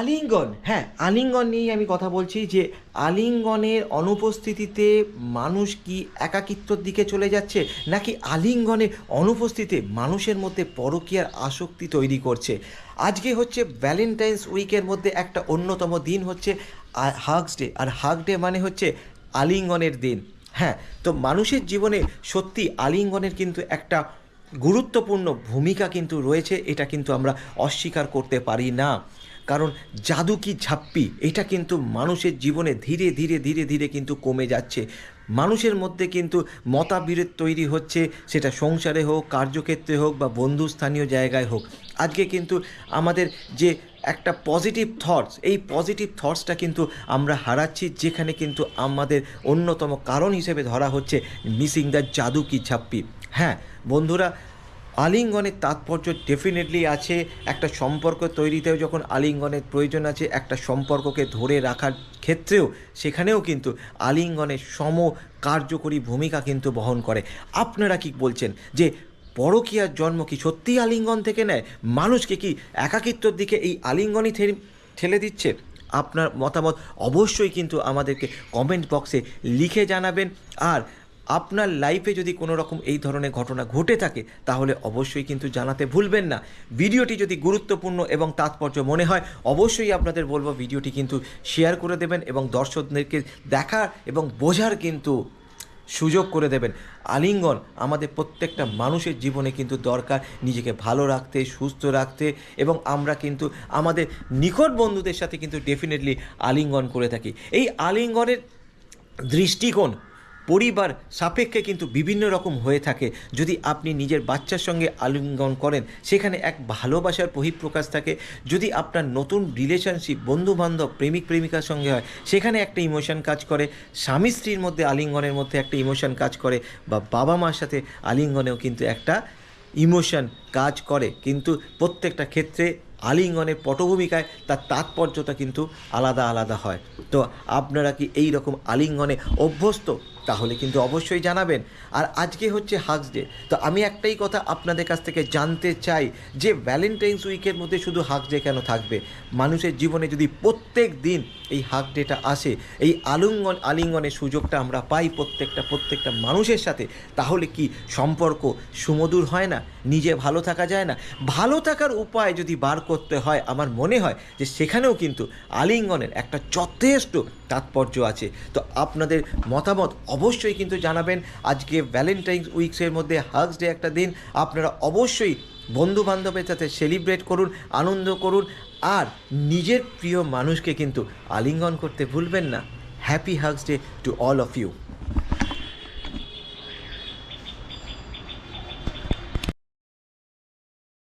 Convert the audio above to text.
আলিঙ্গন হ্যাঁ আলিঙ্গন নিয়েই আমি কথা বলছি যে আলিঙ্গনের অনুপস্থিতিতে মানুষ কি একাকিত্বর দিকে চলে যাচ্ছে, নাকি আলিঙ্গনের অনুপস্থিতিতে মানুষের মধ্যে পরকীয়ার আসক্তি তৈরি করছে? আজকে হচ্ছে ভ্যালেন্টাইন্স উইকের মধ্যে একটা অন্যতম দিন হচ্ছে হাগস ডে আর হাগ ডে মানে হচ্ছে আলিঙ্গনের দিন। হ্যাঁ তো মানুষের জীবনে সত্যি আলিঙ্গনের কিন্তু একটা গুরুত্বপূর্ণ ভূমিকা কিন্তু রয়েছে, এটা কিন্তু আমরা অস্বীকার করতে পারি না। কারণ জাদু কি ঝাপ্পি? এটা কিন্তু মানুষের জীবনে ধীরে ধীরে ধীরে ধীরে কিন্তু কমে যাচ্ছে। মানুষের মধ্যে কিন্তু মতাবিরোধ তৈরি হচ্ছে, সেটা সংসারে হোক, কার্যক্ষেত্রে হোক বা বন্ধুস্থানীয় জায়গায় হোক। আজকে কিন্তু আমাদের যে একটা পজিটিভ থটস এই পজিটিভ থটসটা কিন্তু আমরা হারাচ্ছি, যেখানে কিন্তু আমাদের অন্যতম কারণ হিসেবে ধরা হচ্ছে মিসিং দ্য জাদু কি ঝাপ্পি। হ্যাঁ বন্ধুরা, আলিঙ্গনের তাৎপর্য ডেফিনেটলি আছে। একটা সম্পর্ক তৈরিতেও যখন আলিঙ্গনের প্রয়োজন আছে, একটা সম্পর্ককে ধরে রাখার ক্ষেত্রেও সেখানেও কিন্তু আলিঙ্গনের সম কার্যকরী ভূমিকা কিন্তু বহন করে। আপনারা কি বলছেন যে পরকীয়ার জন্ম কি সত্যিই আলিঙ্গন থেকে নেয়? মানুষকে কি একাকিত্বর দিকে এই আলিঙ্গনই ঠেলে দিচ্ছে? আপনার মতামত অবশ্যই কিন্তু আমাদেরকে কমেন্ট বক্সে লিখে জানাবেন। আর আপনার লাইফে যদি কোনো রকম এই ধরনের ঘটনা ঘটে থাকে, তাহলে অবশ্যই কিন্তু জানাতে ভুলবেন না। ভিডিওটি যদি গুরুত্বপূর্ণ এবং তাৎপর্য মনে হয়, অবশ্যই আপনাদের বলব ভিডিওটি কিন্তু শেয়ার করে দেবেন এবং দর্শকদেরকে দেখার এবং বোঝার কিন্তু সুযোগ করে দেবেন। আলিঙ্গন আমাদের প্রত্যেকটা মানুষের জীবনে কিন্তু দরকার নিজেকে ভালো রাখতে, সুস্থ রাখতে এবং আমরা কিন্তু আমাদের নিকট বন্ধুদের সাথে কিন্তু ডেফিনেটলি আলিঙ্গন করে থাকি। এই আলিঙ্গনের দৃষ্টিকোণ পরিবার সাপেক্ষে কিন্তু বিভিন্ন রকম হয়ে থাকে। যদি আপনি নিজের বাচ্চার সঙ্গে আলিঙ্গন করেন, সেখানে এক ভালোবাসার বহিঃপ্রকাশ থাকে। যদি আপনার নতুন রিলেশনশিপ বন্ধুবান্ধব, প্রেমিক, প্রেমিকার সঙ্গে হয়, সেখানে একটা ইমোশন কাজ করে। স্বামী স্ত্রীর মধ্যে আলিঙ্গনের মধ্যে একটা ইমোশন কাজ করে বা বাবা মার সাথে আলিঙ্গনেও কিন্তু একটা ইমোশন কাজ করে। কিন্তু প্রত্যেকটা ক্ষেত্রে আলিঙ্গনের পটভূমিকায় তার তাৎপর্যতা কিন্তু আলাদা আলাদা হয়। তো আপনারা কি এই রকম আলিঙ্গনে অভ্যস্ত? তাহলে কিন্তু অবশ্যই জানাবেন। আর আজকে হচ্ছে হাগস ডে তো আমি একটাই কথা আপনাদের কাছ থেকে জানতে চাই যে ভ্যালেন্টাইন্স উইকের মধ্যে শুধু হাগস ডে কেন থাকবে? মানুষের জীবনে যদি প্রত্যেক দিন এই হাগ ডেটা আসে, এই আলিঙ্গন আলিঙ্গনের সুযোগটা আমরা পাই প্রত্যেকটা প্রত্যেকটা মানুষের সাথে, তাহলে কি সম্পর্ক সুমধুর হয় না? নিজে ভালো থাকা যায় না? ভালো থাকার উপায় যদি বার করতে হয়, আমার মনে হয় যে সেখানেও কিন্তু আলিঙ্গনের একটা যথেষ্ট তাৎপর্য আছে। তো আপনাদের মতামত অবশ্যই কিন্তু জানাবেন। আজকে ভ্যালেন্টাইন্স উইকসের মধ্যে হাগস ডে একটা দিন। আপনারা অবশ্যই বন্ধু বান্ধবের সাথে সেলিব্রেট করুন, আনন্দ করুন। আর নিজের প্রিয় মানুষকে কিন্তু আলিঙ্গন করতে ভুলবেন না। Happy hugs day to all of you